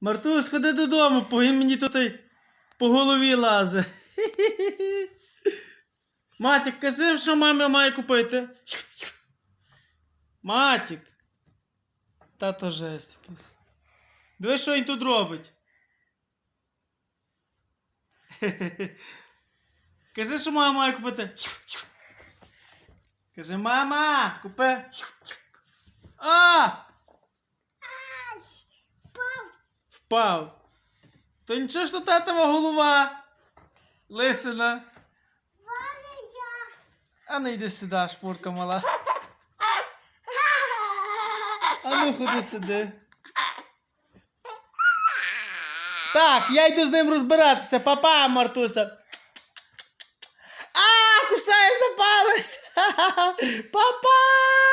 Мартусь, ходи додому, бо він мені тут по голові лазе. Матік, кажи, що мамі має купити. Матік. Тато жесть якийсь. Диви, що він тут робить. Кажи, що мама має купити. Кажи, мама, купи. А! Впав. То нічого ж то татова голова. Лисина. А не йди сюди, шпурка мала. А ну ходи сюди. Так, я йду з ним розбиратися. Папа, Мартуся. А, кусає за палець. Папа!